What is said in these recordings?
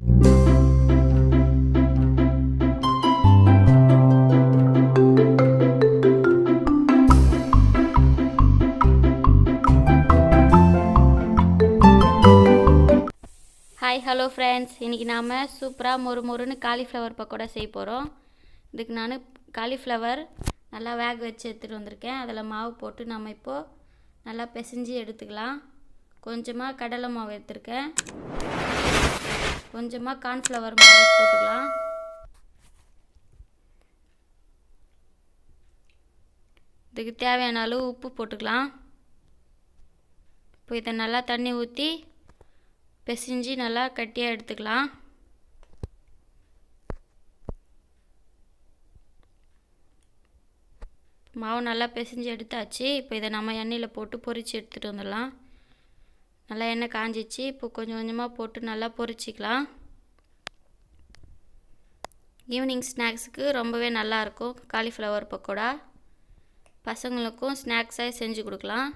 Hi hello friends இன்றைக்கி நாம் சூப்பராக மொறு மொறுன்னு காலிஃப்ளவர் பக்கோடா செய்ய போகிறோம் இதுக்கு நான் காலிஃப்ளவர் நல்லா வேக வச்சு எடுத்துகிட்டு வந்திருக்கேன். அதில் மாவு போட்டு நம்ம இப்போது நல்லா பிசைஞ்சு எடுத்துக்கலாம். கொஞ்சமாக கடலை மாவு எடுத்திருக்கேன். கொஞ்சமாக கார்ன்ஃப்ளவர் மாவு போட்டுக்கலாம். இதுக்கு தேவையான அளவு உப்பு போட்டுக்கலாம். இப்போ இதை நல்லா தண்ணி ஊற்றி பிசைஞ்சு நல்லா கட்டியாக எடுத்துக்கலாம். மாவு நல்லா பிசைஞ்சு எடுத்தாச்சு. இப்போ இதை நம்ம எண்ணெயில் போட்டு பொரித்து எடுத்துகிட்டு வந்துடலாம். நல்லா எண்ணெய் காஞ்சிச்சு. இப்போ கொஞ்சம் கொஞ்சமாக போட்டு நல்லா பொரிச்சிக்கலாம். ஈவினிங் ஸ்நாக்ஸுக்கு ரொம்பவே நல்லாயிருக்கும் காலிஃப்ளவர் பக்கோடா. பசங்களுக்கும் ஸ்நாக்ஸாக செஞ்சு கொடுக்கலாம்.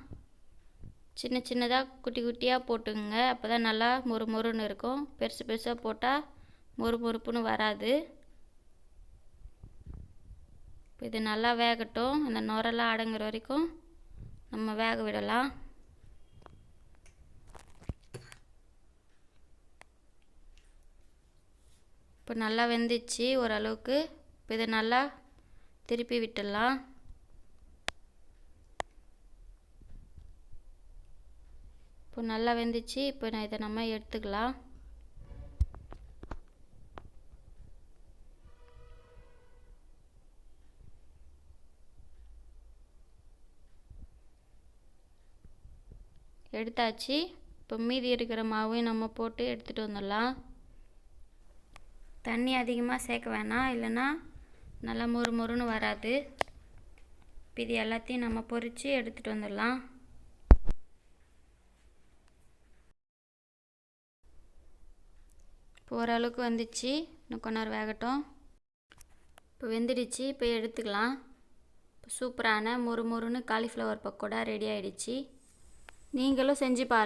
சின்ன சின்னதாக குட்டி குட்டியாக போட்டுங்க அப்போ தான் நல்லா மொறு மொறுன்னு இருக்கும். பெருசு பெருசாக போட்டால் மொறு மொறுப்புன்னு வராது. இப்போ இது நல்லா வேகட்டும். அந்த நுரெல்லாம் அடங்குற வரைக்கும் நம்ம வேக விடலாம். இப்போ நல்லா வெந்துச்சு ஓரளவுக்கு. இப்போ இதை நல்லா திருப்பி விட்டுடலாம். இப்போ நல்லா வெந்துச்சு. இப்போ நான் இதை நம்ம எடுத்துக்கலாம். எடுத்தாச்சு. இப்போ மீதி இருக்கிற மாவையும் நம்ம போட்டு எடுத்துகிட்டு வந்துடலாம். தண்ணி அதிகமாக சேர்க்க வேணாம். இல்லைன்னா நல்லா மொறு மொறுன்னு வராது. இப்போ இது எல்லாத்தையும் நம்ம பொறித்து எடுத்துகிட்டு வந்துடலாம். இப்போ ஓரளவுக்கு வந்துச்சு. இன்னும் கொஞ்ச நேரம் வேகட்டும். இப்போ வெந்துடுச்சு. இப்போ எடுத்துக்கலாம். இப்போ சூப்பரான மொறு மொறுன்னு காலிஃப்ளவர் பக்கோடா ரெடி ஆகிடுச்சு நீங்களும் செஞ்சு பாருங்கள்